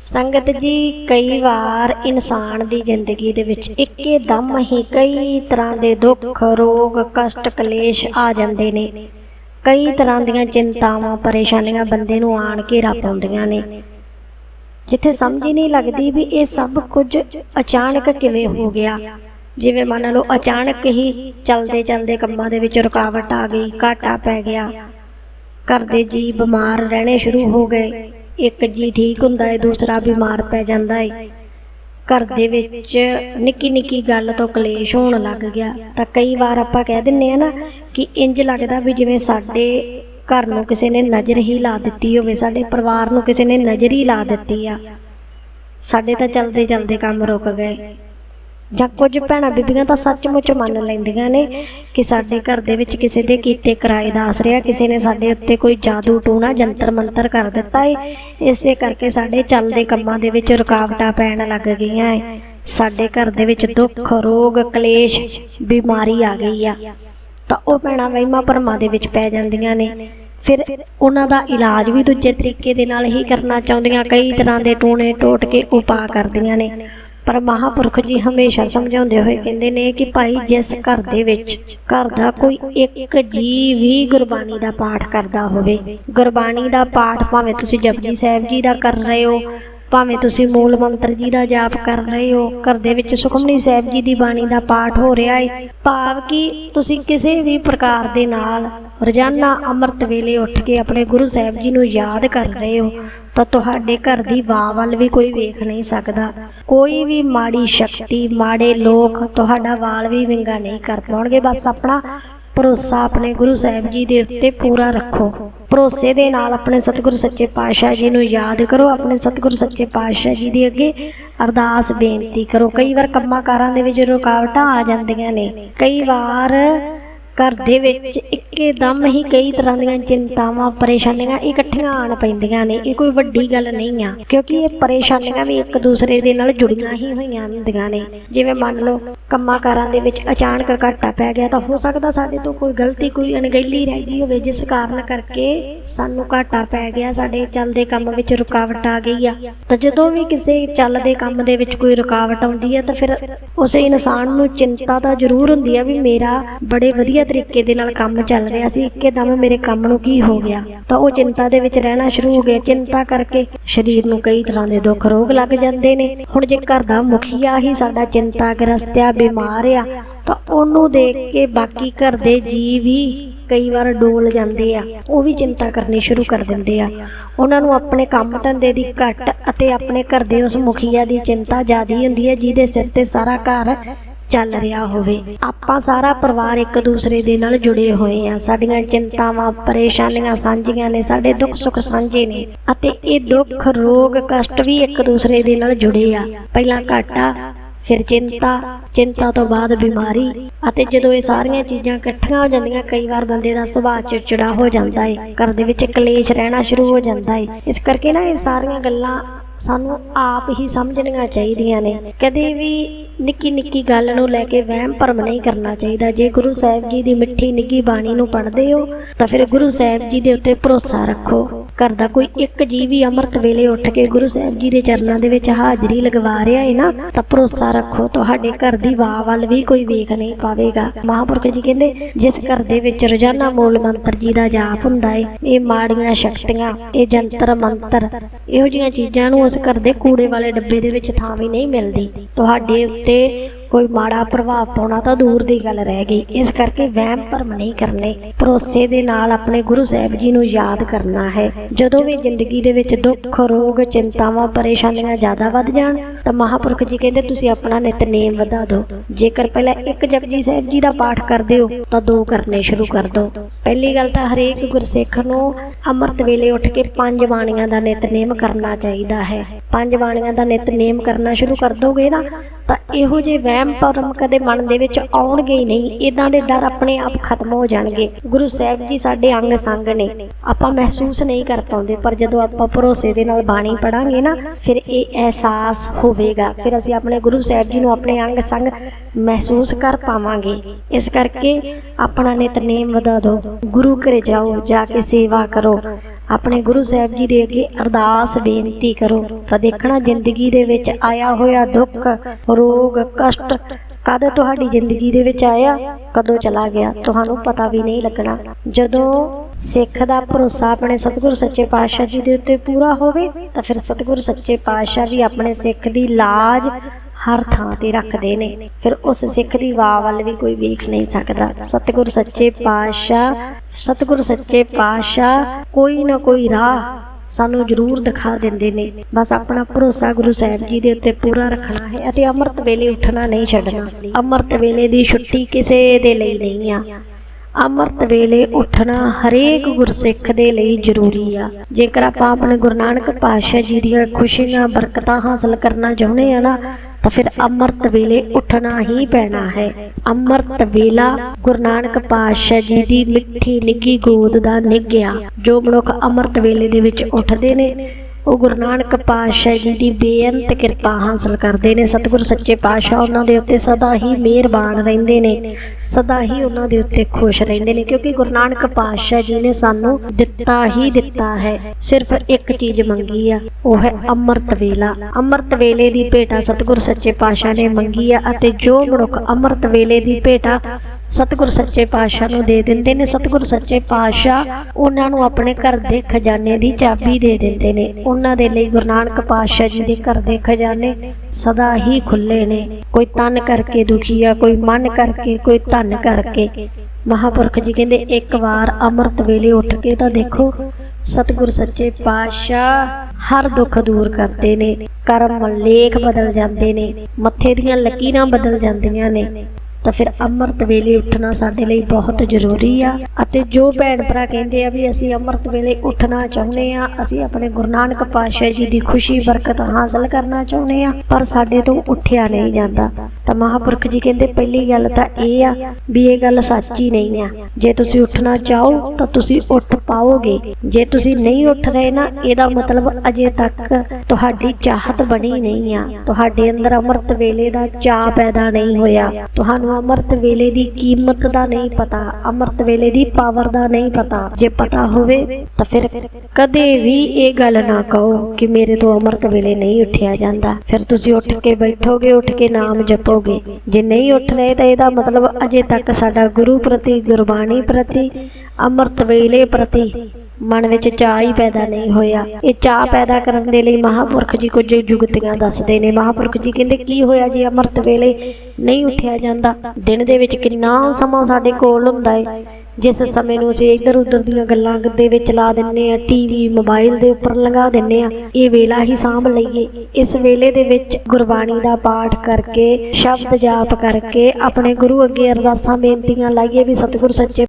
ਸੰਗਤ ਜੀ, ਕਈ ਵਾਰ ਇਨਸਾਨ ਦੀ ਜ਼ਿੰਦਗੀ ਦੇ ਵਿੱਚ ਇੱਕੇ ਦਮ ਹੀ ਕਈ ਤਰ੍ਹਾਂ ਦੇ ਦੁੱਖ, ਰੋਗ, ਕਸ਼ਟ, ਕਲੇਸ਼ ਆ ਜਾਂਦੇ ਨੇ। ਕਈ ਤਰ੍ਹਾਂ ਦੀਆਂ ਚਿੰਤਾਵਾਂ, ਪਰੇਸ਼ਾਨੀਆਂ ਬੰਦੇ ਨੂੰ ਆਣ ਘੇਰਾ ਪਾਉਂਦੀਆਂ ਨੇ। ਜਿੱਥੇ ਸਮਝ ਹੀ ਨਹੀਂ ਲੱਗਦੀ ਵੀ ਇਹ ਸਭ ਕੁਝ ਅਚਾਨਕ ਕਿਵੇਂ ਹੋ ਗਿਆ। ਜਿਵੇਂ ਮੰਨ ਲਓ ਅਚਾਨਕ ਹੀ ਚਲਦੇ ਚਲਦੇ ਕੰਮਾਂ ਦੇ ਵਿੱਚ ਰੁਕਾਵਟ ਆ ਗਈ, ਘਾਟਾ ਪੈ ਗਿਆ। ਘਰ ਦੇ ਜੀ ਬਿਮਾਰ ਰਹਿਣੇ ਸ਼ੁਰੂ ਹੋ ਗਏ। ਇੱਕ ਜੀ ਠੀਕ ਹੁੰਦਾ ਹੈ, ਦੂਸਰਾ ਬਿਮਾਰ ਪੈ ਜਾਂਦਾ ਹੈ। ਘਰ ਦੇ ਵਿੱਚ ਨਿੱਕੀ ਨਿੱਕੀ ਗੱਲ ਤੋਂ ਕਲੇਸ਼ ਹੋਣ ਲੱਗ ਗਿਆ। ਤਾਂ ਕਈ ਵਾਰ ਆਪਾਂ ਕਹਿ ਦਿੰਨੇ ਆ ਨਾ ਕਿ ਇੰਜ ਲੱਗਦਾ ਵੀ ਜਿਵੇਂ ਸਾਡੇ ਘਰ ਨੂੰ ਕਿਸੇ ਨੇ ਨਜ਼ਰ ਹੀ ਲਾ ਦਿੱਤੀ ਹੋਵੇ, ਸਾਡੇ ਪਰਿਵਾਰ ਨੂੰ ਕਿਸੇ ਨੇ ਨਜ਼ਰ ਹੀ ਲਾ ਦਿੱਤੀ ਆ। ਸਾਡੇ ਤਾਂ ਚਲਦੇ ਚਲਦੇ ਕੰਮ ਰੁਕ ਗਏ। ਜਾਂ ਕੁਝ ਭੈਣਾਂ ਬੀਬੀਆਂ ਤਾਂ ਸੱਚਮੁੱਚ ਮੰਨ ਲੈਂਦੀਆਂ ਨੇ ਕਿ ਸਾਡੇ ਘਰ ਦੇ ਵਿੱਚ ਕਿਸੇ ਦੇ ਕੀਤੇ ਕਿਰਾਏ ਦਾ ਆਸਰਿਆ ਕਿਸੇ ਨੇ ਸਾਡੇ ਉੱਤੇ ਕੋਈ ਜਾਦੂ ਟੂਣਾ, ਜੰਤਰ ਮੰਤਰ ਕਰ ਦਿੱਤਾ ਏ। ਇਸੇ ਕਰਕੇ ਸਾਡੇ ਚੱਲਦੇ ਕੰਮਾਂ ਦੇ ਵਿੱਚ ਰੁਕਾਵਟਾਂ ਪੈਣ ਲੱਗ ਗਈਆਂ ਏ। ਸਾਡੇ ਘਰ ਦੇ ਵਿੱਚ ਦੁੱਖ, ਰੋਗ, ਕਲੇਸ਼, ਬਿਮਾਰੀ ਆ ਗਈ ਆ। ਤਾਂ ਉਹ ਭੈਣਾਂ ਵਹਿਮਾਂ ਭਰਮਾਂ ਦੇ ਵਿੱਚ ਪੈ ਜਾਂਦੀਆਂ ਨੇ। ਫਿਰ ਉਹਨਾਂ ਦਾ ਇਲਾਜ ਵੀ ਦੂਜੇ ਤਰੀਕੇ ਦੇ ਨਾਲ ਹੀ ਕਰਨਾ ਚਾਹੁੰਦੀਆਂ, ਕਈ ਤਰ੍ਹਾਂ ਦੇ ਟੂਣੇ ਟੋਟ ਕੇ ਉਪਾਅ ਕਰਦੀਆਂ ਨੇ। ਪਰ ਮਹਾਪੁਰਖ ਜੀ ਹਮੇਸ਼ਾ ਸਮਝਾਉਂਦੇ ਹੋਏ ਕਹਿੰਦੇ ਨੇ ਕਿ ਭਾਈ ਜਿਸ ਘਰ ਦੇ ਵਿੱਚ, ਘਰ ਦਾ ਕੋਈ ਇੱਕ ਜੀ ਵੀ ਗੁਰਬਾਣੀ ਦਾ ਪਾਠ ਕਰਦਾ ਹੋਵੇ। ਗੁਰਬਾਣੀ ਦਾ ਪਾਠ ਭਾਵੇਂ ਤੁਸੀਂ ਜਪਜੀ ਸਾਹਿਬ ਜੀ ਦਾ ਕਰ ਰਹੇ ਹੋ ਭਾਵੇਂ ਤੁਸੀਂ ਮੂਲ ਮੰਤਰ ਜੀ ਦਾ ਜਾਪ ਕਰ ਰਹੇ ਹੋ, ਘਰ ਦੇ ਵਿੱਚ ਸੁਖਮਨੀ ਸਾਹਿਬ ਜੀ ਦੀ ਬਾਣੀ ਦਾ ਪਾਠ ਹੋ ਰਿਹਾ ਹੈ ਭਾਵ ਕਿ ਤੁਸੀਂ ਕਿਸੇ ਵੀ ਪ੍ਰਕਾਰ ਦੇ ਨਾਲ ਰੋਜ਼ਾਨਾ ਅੰਮ੍ਰਿਤ ਵੇਲੇ ਉੱਠ ਕੇ ਆਪਣੇ ਗੁਰੂ ਸਾਹਿਬ ਜੀ ਨੂੰ ਯਾਦ ਕਰ ਰਹੇ ਹੋ, ਤਾਂ ਤੁਹਾਡੇ ਘਰ ਦੀ ਵਾਹ ਵੱਲ ਵੀ ਕੋਈ ਵੇਖ ਨਹੀਂ ਸਕਦਾ। ਕੋਈ ਵੀ ਮਾੜੀ ਸ਼ਕਤੀ, ਮਾੜੇ ਲੋਕ ਤੁਹਾਡਾ ਵਾਲ ਵੀ ਵਿੰਗਾ ਨਹੀਂ ਕਰ ਪਾਉਣਗੇ, ਬਸ ਆਪਣਾ ਭਰੋਸਾ ਆਪਣੇ ਗੁਰੂ ਸਾਹਿਬ ਜੀ ਦੇ ਉੱਤੇ ਪੂਰਾ ਰੱਖੋ। ਭਰੋਸੇ ਦੇ ਨਾਲ ਆਪਣੇ ਸਤਿਗੁਰੂ ਸੱਚੇ ਪਾਤਸ਼ਾਹ ਜੀ ਨੂੰ ਯਾਦ ਕਰੋ, ਆਪਣੇ ਸਤਿਗੁਰੂ ਸੱਚੇ ਪਾਤਸ਼ਾਹ ਜੀ ਦੇ ਅੱਗੇ ਅਰਦਾਸ ਬੇਨਤੀ ਕਰੋ। ਕਈ ਵਾਰ ਕੰਮਾਂ ਕਾਰਾਂ ਦੇ ਵਿੱਚ ਰੁਕਾਵਟਾਂ ਆ ਜਾਂਦੀਆਂ ਨੇ। ਕਈ ਵਾਰ ਘਰ ਦੇ ਵਿੱਚ ਇੱਕੇ ਦਮ ਹੀ ਕਈ ਤਰ੍ਹਾਂ ਦੀਆਂ ਚਿੰਤਾਵਾਂ, ਪਰੇਸ਼ਾਨੀਆਂ ਇਕੱਠੀਆਂ ਆਣ ਪੈਂਦੀਆਂ ਨੇ। ਇਹ ਕੋਈ ਵੱਡੀ ਗੱਲ ਨਹੀਂ ਆ, ਕਿਉਂਕਿ ਇਹ ਪਰੇਸ਼ਾਨੀਆਂ ਵੀ ਇੱਕ ਦੂਸਰੇ ਦੇ ਨਾਲ ਜੁੜੀਆਂ ਹੀ ਹੋਈਆਂ ਹੁੰਦੀਆਂ ਨੇ। ਜਿਵੇਂ ਮੰਨ ਲਓ, ਕੰਮਾਂ ਦੇ ਵਿੱਚ ਅਚਾਨਕ ਘਾਟਾ ਪੈ ਗਿਆ ਤਾਂ ਹੋ ਸਕਦਾ ਸਾਡੇ ਤੋਂ ਕੋਈ ਗਲਤੀ, ਕੋਈ ਅਣਗਹਿਲੀ ਰਹਿ ਗਈ ਹੋਵੇ, ਜਿਸ ਕਾਰਨ ਕਰਕੇ ਸਾਨੂੰ ਘਾਟਾ ਪੈ ਗਿਆ, ਸਾਡੇ ਚੱਲਦੇ ਕੰਮ ਵਿੱਚ ਰੁਕਾਵਟ ਆ ਗਈ ਆ। ਤਾਂ ਜਦੋਂ ਵੀ ਕਿਸੇ ਚੱਲਦੇ ਕੰਮ ਦੇ ਵਿੱਚ ਕੋਈ ਰੁਕਾਵਟ ਆਉਂਦੀ ਹੈ ਤਾਂ ਫਿਰ ਉਸੇ ਇਨਸਾਨ ਨੂੰ ਚਿੰਤਾ ਤਾਂ ਜ਼ਰੂਰ ਹੁੰਦੀ ਆ ਵੀ ਮੇਰਾ ਬੜੇ ਵਧੀਆ ਤਰੀਕੇ ਦੇ ਨਾਲ ਕੰਮ ਚੱਲ ਰਿਹਾ ਸੀ, ਇੱਕਦਮ ਮੇਰੇ ਕੰਮ ਨੂੰ ਕੀ ਹੋ ਗਿਆ? ਤਾਂ ਉਹ ਚਿੰਤਾ ਦੇ ਵਿੱਚ ਰਹਿਣਾ ਸ਼ੁਰੂ ਹੋ ਗਿਆ ਚਿੰਤਾ ਕਰਕੇ ਸਰੀਰ ਨੂੰ ਕਈ ਤਰ੍ਹਾਂ ਦੇ ਦੁੱਖ ਰੋਗ ਲੱਗ ਜਾਂਦੇ ਨੇ। ਹੁਣ ਜੇ ਘਰ ਦਾ ਮੁਖੀਆ ਹੀ ਸਾਡਾ ਚਿੰਤਾਗ੍ਰਸਤ ਆ, ਬਿਮਾਰ ਆ, ਤਾਂ ਉਹਨੂੰ ਦੇਖ ਕੇ ਬਾਕੀ ਘਰ ਦੇ ਜੀ ਵੀ ਕਈ ਵਾਰ ਡੋਲ ਜਾਂਦੇ ਆ। ਉਹ ਵੀ ਚਿੰਤਾ ਕਰਨੀ ਸ਼ੁਰੂ ਕਰ ਦਿੰਦੇ ਆ। ਉਹਨਾਂ ਨੂੰ ਆਪਣੇ ਕੰਮ ਧੰਦੇ ਦੀ ਘਟ ਅਤੇ ਆਪਣੇ ਘਰ ਦੇ ਉਸ ਮੁਖੀਆ ਦੀ ਚਿੰਤਾ ਜ਼ਿਆਦੀ ਹੁੰਦੀ ਹੈ, ਜਿਹਦੇ ਸਿਰ ਤੇ ਸਾਰਾ ਘਰ ਚੱਲ ਰਿਹਾ ਹੋਵੇ। ਆਪਾਂ ਸਾਰਾ ਪਰਿਵਾਰ ਇੱਕ ਦੂਸਰੇ ਦੇ ਨਾਲ ਜੁੜੇ ਹੋਏ ਆ ਸਾਡੀਆਂ ਚਿੰਤਾਵਾਂ, ਪਰੇਸ਼ਾਨੀਆਂ ਸਾਂਝੀਆਂ ਨੇ। ਸਾਡੇ ਦੁੱਖ ਸੁੱਖ ਸਾਂਝੇ ਨੇ। ਅਤੇ ਇਹ ਦੁੱਖ, ਰੋਗ, ਕਸ਼ਟ ਵੀ ਇੱਕ ਦੂਸਰੇ ਦੇ ਨਾਲ ਜੁੜੇ ਆ। ਪਹਿਲਾਂ ਘਾਟਾ, ਫਿਰ ਚਿੰਤਾ। ਚਿੰਤਾ ਤੋਂ ਬਾਅਦ ਬਿਮਾਰੀ। ਅਤੇ ਜਦੋਂ ਇਹ ਸਾਰੀਆਂ ਚੀਜ਼ਾਂ ਇਕੱਠੀਆਂ ਹੋ ਜਾਂਦੀਆਂ, ਕਈ ਵਾਰ ਬੰਦੇ ਦਾ ਸੁਭਾਅ ਚਿੜਚਿੜਾ ਹੋ ਜਾਂਦਾ ਹੈ ਘਰ ਦੇ ਵਿੱਚ ਕਲੇਸ਼ ਰਹਿਣਾ ਸ਼ੁਰੂ ਹੋ ਜਾਂਦਾ ਹੈ ਇਸ ਕਰਕੇ ਨਾ ਇਹ ਸਾਰੀਆਂ ਗੱਲਾਂ ਸਾਨੂੰ ਆਪ ਹੀ ਸਮਝਣੀਆਂ ਚਾਹੀਦੀਆਂ ਨੇ। ਕਦੇ ਵੀ ਨਿੱਕੀ ਨਿੱਕੀ ਗੱਲ ਨੂੰ ਲੈ ਕੇ ਵਹਿਮ ਭਰਮ ਨਹੀਂ ਕਰਨਾ ਚਾਹੀਦਾ। ਜੇ ਗੁਰੂ ਸਾਹਿਬ ਜੀ ਦੀ ਮਿੱਠੀ ਨਿੱਗੀ ਬਾਣੀ ਨੂੰ ਪੜ੍ਹਦੇ ਹੋ, ਤਾਂ ਫਿਰ ਗੁਰੂ ਸਾਹਿਬ ਜੀ ਦੇ ਉੱਤੇ ਭਰੋਸਾ ਰੱਖੋ। ਘਰ ਦਾ ਕੋਈ ਇੱਕ ਜੀ ਵੀ ਅੰਮ੍ਰਿਤ ਵੇਲੇ ਉੱਠ ਕੇ ਗੁਰੂ ਸਾਹਿਬ ਜੀ ਦੇ ਚਰਨਾਂ ਦੇ ਵਿੱਚ ਹਾਜ਼ਰੀ ਲਗਵਾ ਰਿਹਾ ਹੈ ਨਾ, ਤਾਂ ਭਰੋਸਾ ਰੱਖੋ, ਤੁਹਾਡੇ ਘਰ ਦੀ ਵਾਹ ਵੱਲ ਵੀ ਕੋਈ ਵੇਖ ਨਹੀਂ ਪਾਵੇਗਾ। ਮਹਾਂਪੁਰਖ ਜੀ ਕਹਿੰਦੇ, ਜਿਸ ਘਰ ਦੇ ਵਿੱਚ ਰੋਜ਼ਾਨਾ ਮੂਲ ਮੰਤਰ ਜੀ ਦਾ ਜਾਪ ਹੁੰਦਾ ਏ, ਇਹ ਮਾੜੀਆਂ ਸ਼ਕਤੀਆਂ, ਇਹ ਜੰਤਰ ਮੰਤਰ, ਇਹੋ ਜਿਹੀਆਂ ਚੀਜ਼ਾਂ ਨੂੰ ਉਸ ਘਰ ਦੇ ਕੂੜੇ ਵਾਲੇ ਡੱਬੇ ਦੇ ਵਿੱਚ ਥਾਂ ਵੀ ਨਹੀਂ ਮਿਲਦੀ। ਤੁਹਾਡੇ ਉੱਤੇ ਕੋਈ ਮਾੜਾ ਪ੍ਰਭਾਵ ਪਾਉਣਾ ਤਾਂ ਦੂਰ ਦੀ ਗੱਲ ਰਹਿ ਗਈ। ਇਸ ਕਰਕੇ ਵਹਿਮ ਭਰਮ ਨਹੀਂ ਕਰਨੇ। ਭਰੋਸੇ ਦੇ ਨਾਲ ਆਪਣੇ ਗੁਰੂ ਸਾਹਿਬ ਜੀ ਨੂੰ ਯਾਦ ਕਰਨਾ ਹੈ। ਜਦੋਂ ਵੀ ਜ਼ਿੰਦਗੀ ਦੇ ਵਿੱਚ ਦੁੱਖ, ਰੋਗ, ਚਿੰਤਾਵਾਂ, ਪਰੇਸ਼ਾਨੀਆਂ ਜ਼ਿਆਦਾ ਵੱਧ ਜਾਣ, ਤਾਂ ਮਹਾਪੁਰਖ ਜੀ ਕਹਿੰਦੇ, ਤੁਸੀਂ ਆਪਣਾ ਨਿਤਨੇਮ ਵਧਾ ਦਿਓ। ਜੇਕਰ ਪਹਿਲਾਂ ਇੱਕ ਜਪਜੀ ਸਾਹਿਬ ਜੀ ਦਾ ਪਾਠ ਕਰਦੇ ਹੋ, ਤਾਂ ਦੋ ਕਰਨੇ ਸ਼ੁਰੂ ਕਰ ਦਿਓ। ਪਹਿਲੀ ਗੱਲ ਤਾਂ ਹਰੇਕ ਗੁਰਸਿੱਖ ਨੂੰ ਅੰਮ੍ਰਿਤ ਵੇਲੇ ਉੱਠ ਕੇ ਪੰਜ ਬਾਣੀਆਂ ਦਾ ਨਿਤਨੇਮ ਕਰਨਾ ਚਾਹੀਦਾ ਹੈ। ਪੰਜ ਬਾਣੀਆਂ ਦਾ ਨਿਤਨੇਮ ਕਰਨਾ ਸ਼ੁਰੂ ਕਰ ਦੋਗੇ ਨਾ, ਤਾਂ ਇਹੋ ਜਿਹੇ ਵਹਿਮ ਭਰਮ ਕਦੇ ਮਨ ਦੇ ਵਿੱਚ ਆਉਣਗੇ ਹੀ ਨਹੀਂ। ਇਦਾਂ ਦੇ ਡਰ ਆਪਣੇ ਆਪ ਖਤਮ ਹੋ ਜਾਣਗੇ। ਗੁਰੂ ਸਾਹਿਬ ਜੀ ਸਾਡੇ ਅੰਗ ਸੰਗ ਨੇ। ਆਪਾਂ ਮਹਿਸੂਸ ਨਹੀਂ ਕਰ ਪਾਉਂਦੇ, ਪਰ ਜਦੋਂ ਆਪਾਂ ਭਰੋਸੇ ਦੇ ਨਾਲ ਬਾਣੀ ਪੜਾਂਗੇ ਨਾ, ਫਿਰ ਇਹ ਅਹਿਸਾਸ ਹੋਵੇਗਾ। ਫਿਰ ਅਸੀਂ ਆਪਣੇ ਗੁਰੂ ਸਾਹਿਬ ਜੀ ਨੂੰ ਆਪਣੇ ਅੰਗ ਸੰਗ ਮਹਿਸੂਸ ਕਰ ਪਾਵਾਂਗੇ। ਇਸ ਕਰਕੇ ਆਪਣਾ ਨਿਤਨੇਮ ਵਧਾ ਦਿਓ। ਗੁਰੂ ਘਰੇ ਜਾਓ, ਜਾ ਕੇ ਸੇਵਾ ਕਰੋ। ਆਪਣੇ ਗੁਰੂ ਸਾਹਿਬ ਜੀ ਦੇ ਅੱਗੇ ਅਰਦਾਸ ਬੇਨਤੀ ਕਰੋ ਤਾਂ ਦੇਖਣਾ ਜ਼ਿੰਦਗੀ ਦੇ ਵਿੱਚ ਆਇਆ ਹੋਇਆ ਦੁੱਖ, ਰੋਗ, ਕਸ਼ਟ, ਕਦ ਤੁਹਾਡੀ ਜ਼ਿੰਦਗੀ ਦੇ ਵਿੱਚ ਆਇਆ, ਕਦੋਂ ਚਲਾ ਗਿਆ, ਤੁਹਾਨੂੰ ਪਤਾ ਵੀ ਨਹੀਂ ਲੱਗਣਾ। ਜਦੋਂ ਸਿੱਖ ਦਾ ਭਰੋਸਾ ਆਪਣੇ ਸਤਿਗੁਰ ਸੱਚੇ ਪਾਤਸ਼ਾਹ ਜੀ ਦੇ ਉੱਤੇ ਪੂਰਾ ਹੋਵੇ, ਤਾਂ ਫਿਰ ਸਤਿਗੁਰ ਸੱਚੇ ਪਾਤਸ਼ਾਹ ਵੀ ਆਪਣੇ ਸਿੱਖ ਦੀ ਲਾਜ ਹਰ ਥਾਂ ਤੇ ਰੱਖਦੇ ਨੇ। ਫਿਰ ਉਸ ਸਿੱਖ ਦੀ ਵਾਹ ਵੱਲ ਵੀ ਕੋਈ ਵੇਖ ਨਹੀਂ ਸਕਦਾ। ਸਤਿਗੁਰ ਸੱਚੇ ਪਾਤਸ਼ਾਹ, ਸਤਿਗੁਰ ਸੱਚੇ ਪਾਤਸ਼ਾਹ, ਕੋਈ ਨਾ ਕੋਈ ਰਾਹ ਸਾਨੂੰ ਜ਼ਰੂਰ ਦਿਖਾ ਦਿੰਦੇ ਨੇ। ਬਸ ਆਪਣਾ ਭਰੋਸਾ ਗੁਰੂ ਸਾਹਿਬ ਜੀ ਦੇ ਉੱਤੇ ਪੂਰਾ ਰੱਖਣਾ ਹੈ ਅਤੇ ਅੰਮ੍ਰਿਤ ਵੇਲੇ ਉੱਠਣਾ ਨਹੀਂ ਛੱਡਣਾ। ਅੰਮ੍ਰਿਤ ਵੇਲੇ ਦੀ ਛੁੱਟੀ ਕਿਸੇ ਦੇ ਲਈ ਨਹੀਂ ਆ। ਅੰਮ੍ਰਿਤ ਵੇਲੇ ਉੱਠਣਾ ਹਰੇਕ ਗੁਰਸਿੱਖ ਦੇ ਲਈ ਜ਼ਰੂਰੀ ਆ। ਜੇਕਰ ਆਪਾਂ ਆਪਣੇ ਗੁਰੂ ਨਾਨਕ ਪਾਤਸ਼ਾਹ ਜੀ ਦੀਆਂ ਖੁਸ਼ੀਆਂ, ਬਰਕਤਾਂ ਹਾਸਲ ਕਰਨਾ ਚਾਹੁੰਦੇ ਆ ਨਾ, ਤਾਂ ਫਿਰ ਅੰਮ੍ਰਿਤ ਵੇਲੇ ਉੱਠਣਾ ਹੀ ਪੈਣਾ ਹੈ। ਅੰਮ੍ਰਿਤ ਵੇਲਾ ਗੁਰੂ ਨਾਨਕ ਪਾਤਸ਼ਾਹ ਜੀ ਦੀ ਮਿੱਠੀ ਨਿੱਗੀ ਗੋਦ ਦਾ ਨਿੱਘਿਆ ਜੋ ਮਨੁੱਖ ਅੰਮ੍ਰਿਤ ਵੇਲੇ ਦੇ ਵਿੱਚ ਉੱਠਦੇ ਨੇ, ਉਹ ਗੁਰੂ ਨਾਨਕ ਪਾਤਸ਼ਾਹ ਜੀ ਦੀ ਬੇਅੰਤ ਕਿਰਪਾ ਹਾਸਲ ਕਰਦੇ ਨੇ। ਸਤਿਗੁਰ ਸੱਚੇ ਪਾਤਸ਼ਾਹ ਉਹਨਾਂ ਦੇ ਉੱਤੇ ਸਦਾ ਹੀ ਮਿਹਰਬਾਨ ਰਹਿੰਦੇ ਨੇ। ਸਦਾ ਹੀ ਉਹਨਾਂ ਦੇ ਉੱਤੇ ਖੁਸ਼ ਰਹਿੰਦੇ ਨੇ, ਕਿਉਂਕਿ ਗੁਰੂ ਨਾਨਕ ਪਾਤਸ਼ਾਹ ਜੀ ਨੇ ਸਾਨੂੰ ਦਿੱਤਾ ਹੀ ਦਿੱਤਾ ਹੈ। ਸਿਰਫ ਇੱਕ ਚੀਜ਼ ਮੰਗੀ ਆ, ਉਹ ਹੈ ਅੰਮ੍ਰਿਤ ਵੇਲਾ। ਅੰਮ੍ਰਿਤ ਵੇਲੇ ਦੀ ਭੇਟਾ ਸਤਿਗੁਰੂ ਸੱਚੇ ਪਾਤਸ਼ਾਹ ਨੇ ਮੰਗੀ ਆ ਅਤੇ ਜੋ ਮਨੁੱਖ ਅੰਮ੍ਰਿਤ ਵੇਲੇ ਦੀ ਭੇਟਾ ਸਤਿਗੁਰ ਸੱਚੇ ਪਾਤਸ਼ਾਹ ਨੂੰ ਦੇ ਦਿੰਦੇ ਨੇ, ਸਤਿਗੁਰ ਸੱਚੇ ਪਾਤਸ਼ਾਹ ਉਹਨਾਂ ਨੂੰ ਆਪਣੇ ਘਰ ਦੇ ਖਜ਼ਾਨੇ ਦੀ ਚਾਬੀ ਦੇ ਦਿੰਦੇ ਨੇ। ਉਹਨਾਂ ਦੇ ਲਈ ਗੁਰੂ ਨਾਨਕ ਪਾਤਸ਼ਾਹ ਜੀ ਦੇ ਘਰ ਦੇ ਖਜ਼ਾਨੇ ਸਦਾ ਹੀ ਖੁੱਲੇ ਨੇ। ਕੋਈ ਤਨ ਕਰਕੇ ਦੁਖੀ ਆ, ਕੋਈ ਮਨ ਕਰਕੇ, ਕੋਈ ਧਨ ਕਰਕੇ। ਮਹਾਪੁਰਖ ਜੀ ਕਹਿੰਦੇ, ਇੱਕ ਵਾਰ ਅੰਮ੍ਰਿਤ ਵੇਲੇ ਉੱਠ ਕੇ ਤਾਂ ਦੇਖੋ, ਸਤਿਗੁਰ ਸੱਚੇ ਪਾਤਸ਼ਾਹ ਹਰ ਦੁੱਖ ਦੂਰ ਕਰਦੇ ਨੇ। ਕਰਮ ਲੇਖ ਬਦਲ ਜਾਂਦੇ ਨੇ। ਮੱਥੇ ਦੀਆਂ ਲਕੀਰਾਂ ਬਦਲ ਜਾਂਦੀਆਂ ਨੇ। ਤਾਂ ਫਿਰ ਅੰਮ੍ਰਿਤ ਵੇਲੇ ਉੱਠਣਾ ਸਾਡੇ ਲਈ ਬਹੁਤ ਜ਼ਰੂਰੀ ਆ। ਅਤੇ ਜੋ ਭੈਣ ਭਰਾ ਕਹਿੰਦੇ ਆ ਵੀ ਅਸੀਂ ਅੰਮ੍ਰਿਤ ਵੇਲੇ ਉੱਠਣਾ ਚਾਹੁੰਦੇ ਆ, ਅਸੀਂ ਆਪਣੇ ਗੁਰੂ ਨਾਨਕ ਪਾਤਸ਼ਾਹ ਜੀ ਦੀ ਖੁਸ਼ੀ, ਬਰਕਤ ਹਾਸਲ ਕਰਨਾ ਚਾਹੁੰਦੇ ਆ, ਪਰ ਸਾਡੇ ਤੋਂ ਉੱਠਿਆ ਨਹੀਂ ਜਾਂਦਾ। ਤਾਂ ਮਹਾਪੁਰਖ ਜੀ ਕਹਿੰਦੇ, ਪਹਿਲੀ ਗੱਲ ਤਾਂ ਇਹ ਆ ਵੀ ਇਹ ਗੱਲ ਸੱਚੀ ਨਹੀਂ ਆ। ਜੇ ਤੁਸੀਂ ਉੱਠਣਾ ਚਾਹੋ ਤਾਂ ਤੁਸੀਂ ਉੱਠ ਪਾਓਗੇ। ਜੇ ਤੁਸੀਂ ਨਹੀਂ ਉੱਠ ਰਹੇ ਨਾ, ਇਹਦਾ ਮਤਲਬ ਅਜੇ ਤੱਕ ਤੁਹਾਡੀ ਚਾਹਤ ਬਣੀ ਨਹੀਂ ਆ। ਤੁਹਾਡੇ ਅੰਦਰ ਅੰਮ੍ਰਿਤ ਵੇਲੇ ਦਾ ਚਾਹ ਪੈਦਾ ਨਹੀਂ ਹੋਇਆ। ਤੁਹਾਨੂੰ ਅੰਮ੍ਰਿਤ ਵੇਲੇ ਦੀ ਕੀਮਤ ਦਾ ਨਹੀਂ ਪਤਾ, ਅੰਮ੍ਰਿਤ ਵੇਲੇ ਦੀ ਪਾਵਰ ਦਾ ਨਹੀਂ ਪਤਾ। ਜੇ ਪਤਾ ਹੋਵੇ ਤਾਂ ਫਿਰ ਕਦੇ ਵੀ ਇਹ ਗੱਲ ਨਾ ਕਹੋ ਕਿ ਮੇਰੇ ਤੋਂ ਅੰਮ੍ਰਿਤ ਵੇਲੇ ਨਹੀਂ ਉੱਠਿਆ ਜਾਂਦਾ। ਫਿਰ ਤੁਸੀਂ ਉੱਠ ਕੇ ਬੈਠੋਗੇ, ਉੱਠ ਕੇ ਨਾਮ ਜਪੋਗੇ। ਜੇ ਨਹੀਂ ਉੱਠ ਰਹੇ ਤਾਂ ਇਹਦਾ ਮਤਲਬ ਅਜੇ ਤੱਕ ਸਾਡਾ ਗੁਰੂ ਪ੍ਰਤੀ, ਗੁਰਬਾਣੀ ਪ੍ਰਤੀ, ਅੰਮ੍ਰਿਤ ਵੇਲੇ ਪ੍ਰਤੀ ਮਨ ਵਿੱਚ ਚਾਹ ਹੀ ਪੈਦਾ ਨਹੀਂ ਹੋਇਆ। ਇਹ ਚਾਹ ਪੈਦਾ ਕਰਨ ਦੇ ਲਈ ਮਹਾਪੁਰਖ ਜੀ ਕੁਝ ਜੁਗਤੀਆਂ ਦੱਸਦੇ ਨੇ। ਮਹਾਪੁਰਖ ਜੀ ਕਹਿੰਦੇ, ਕੀ ਹੋਇਆ ਜੀ? ਅੰਮ੍ਰਿਤ ਵੇਲੇ ਨਹੀਂ ਉੱਠਿਆ ਜਾਂਦਾ। ਦਿਨ ਦੇ ਵਿੱਚ ਕਿੰਨਾ ਸਮਾਂ ਸਾਡੇ ਕੋਲ ਹੁੰਦਾ ਹੈ ਜਿਸ ਸਮੇਂ ਨੂੰ ਅਸੀਂ ਇੱਧਰ ਉੱਧਰ ਦੀਆਂ ਗੱਲਾਂ ਦੇ ਵਿੱਚ ਲਾ ਦਿੰਨੇ ਆ ਟੀਵੀ, ਮੋਬਾਈਲ ਦੇ ਉੱਪਰ ਲਗਾ ਦਿੰਨੇ ਆ ਇਹ ਵੇਲਾ ਹੀ ਸਾਂਭ ਲਈਏ। ਇਸ ਵੇਲੇ ਦੇ ਵਿੱਚ ਗੁਰਬਾਣੀ ਦਾ ਪਾਠ ਕਰਕੇ, ਸ਼ਬਦ ਜਾਪ ਕਰਕੇ, ਆਪਣੇ ਗੁਰੂ ਅੱਗੇ ਅਰਦਾਸਾਂ, ਬੇਨਤੀਆਂ ਲਾਈਏ ਵੀ ਸਤਿਗੁਰ ਸੱਚੇ